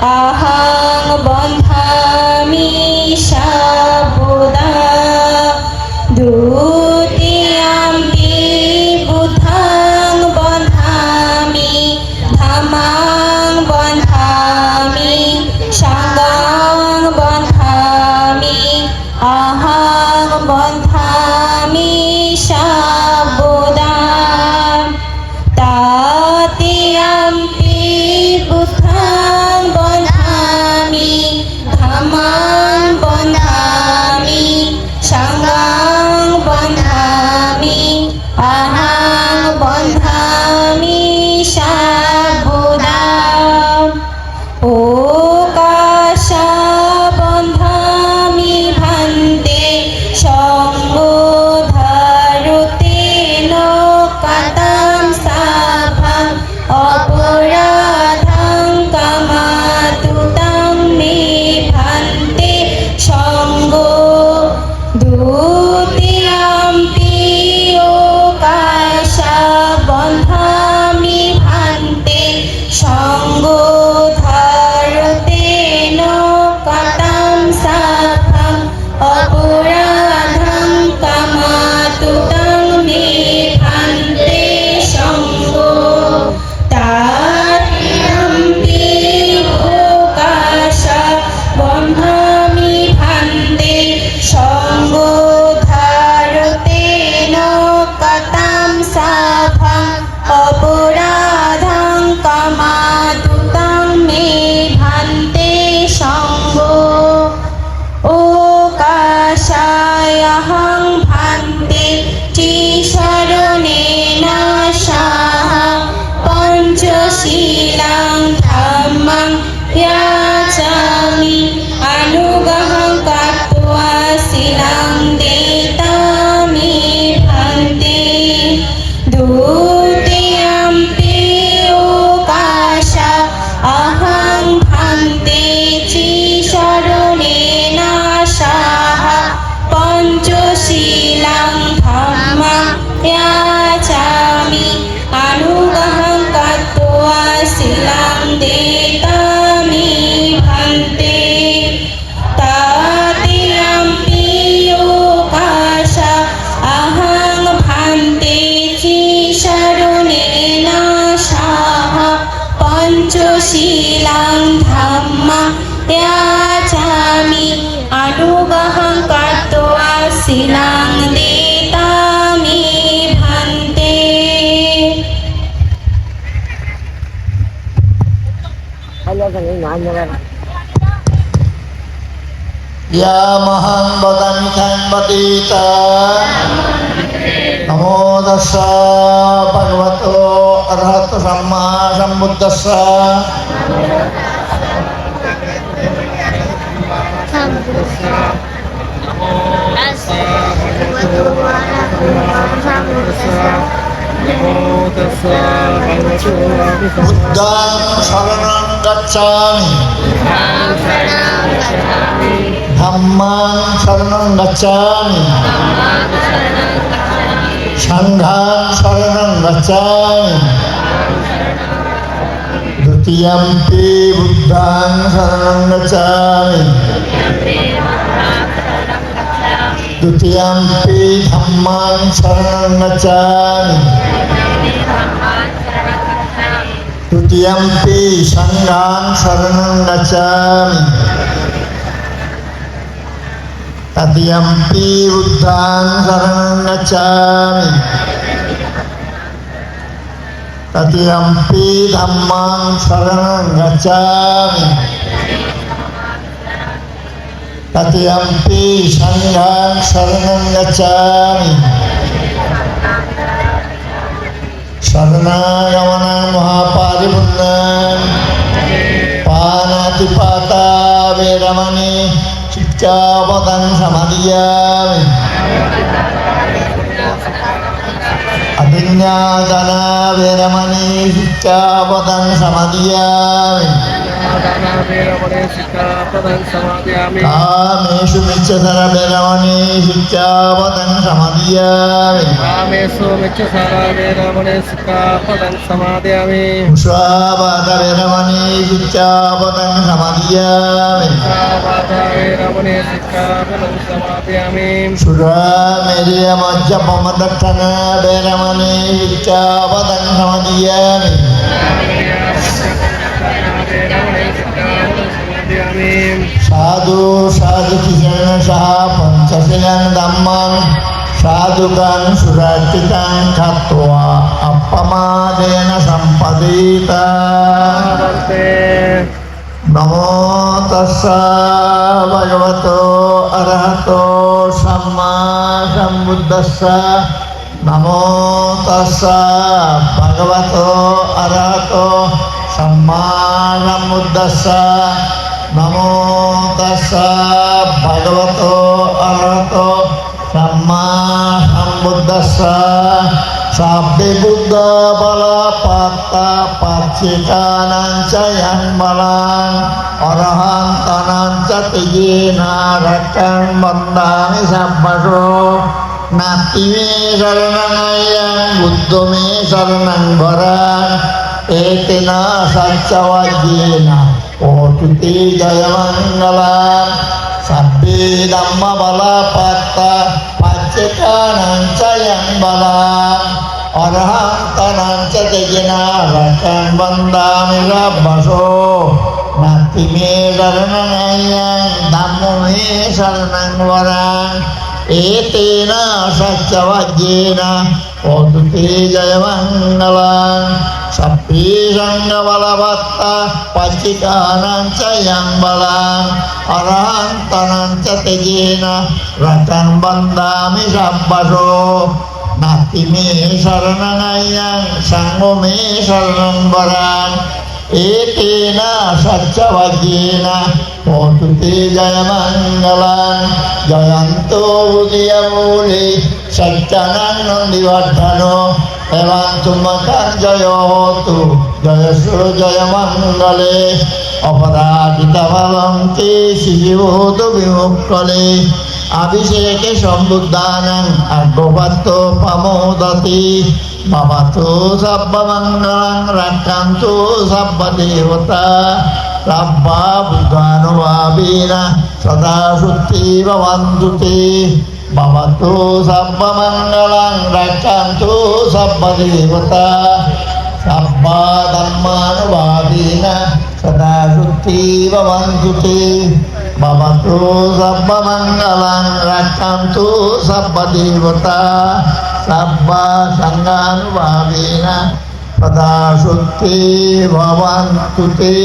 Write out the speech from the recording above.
Aha. धम्मा याचामि अनुगहं कत्वा शिलां देतामि भन्ते या महान् वदन्थं वदीत नमो दस्स भगवतो अर्हत सम्मा أستغفرك ولكم وارحموا বুদ্ধাং শরণাং গচ্ছামি ধম্মাং শরণাং গচ্ছামি সংঘাং শরণাং গচ্ছামি দ্বিতীয়ম্পি বুদ্ধাং শরণাং গচ্ছামি Dutiyampi dhammang sarangacang Dutiyampi sanggang sarangacang Tatiyampi buddhang sarangacang Tatiyampi dhammang sarangacang Tatiyampi dhammang sarangacang অতিয়ম্পি সংঘাং শরণং গচ্ছামি। শরণাগমনাং মহাপারিপুণ্যাং পানাতিপাতা বেরমণি শিক্ষাপদং সমাধিয়ামি। অভিজ্ঞাদানা বেরমণি শিক্ষাপদং সমাধিয়ামি। कामेषु मिच्छतर वेरमणि शिक्षापदं समदीयामि कामेषु मिच्छसारावेरमणे सिक्खापदं समादयामि उष्वापाद वेरमणि शिक्षापदं समदीयामि कावादावेरमणे सिक्खापदं समादयामि सुरामेरिय मज्जपमदक्षण वेरमणि शिक्षापदं समदीयामि वेरमणे सिक्खापदं समादयामि साधु साधु किशन सहा पंचशिलं धम्मं साधुकां सुरक्षितं खत्वा अपमादेन सम्पदीता वन्दे नमो तस्स भगवतो अरहतो सम्मा सम्बुद्धस्स नमो तस्स भगवतो अरहतो सम्मा सम्बुद्धस्स নমো তস্য ভগবত অরত সাম্মা সম্বুদ্দস্য সাব্দে বুদ্ধ বল পাত্তা পাচ্ছিকানাং চয়ং বলাং অরহান্তানাং চ তিয়ে নারকং বন্দামি সাব্বসো। নাতি মে শরণায়ং না। போற்றுத்தி ஜயமங்களாம் சப்பி தம்மபல பத்த பச்சைக்கானஞ்சயம்பலாம் அரஹந்தனஞ்சதிகினாரகன் வந்தாமிரப்பசோ நத்திமே சரணநயன் தம்முமே சரணன் வரன் ஏதேன சச்சவஜேன Sabbisanna balavatta pachikananca yang balang Arahantananca tejena Rakan bandami sabbaso Nati me saranangayang Sango me saranang barang Etena sacca vajena Potute jayamangalang Jayanto udiyamuli Satyanang nandivardhano হেমাঞ্চুম্বকার জয়তু জয়সু জয়মঙ্গলে অপরাজিতফলন্তি শিশিভূত বিমুক্কলে আভিষেকে সম্বুদ্ধানং আগ্রপাত্য প্রমোদতি। মমতু সব্বমঙ্গলং রক্ষন্তু সব্বদেবতা। রাব্বা বুধানুভাবীনা সদা শুদ্ধি ভবন্তু Mama tu sabba mangalang rakan tu sabba dewata. Sabba dharma nubati na sada suci bawang suci Mama tu sabba mangalang rakan tu sabba dewata. Sabba sangan nubati na sada suci bawang suci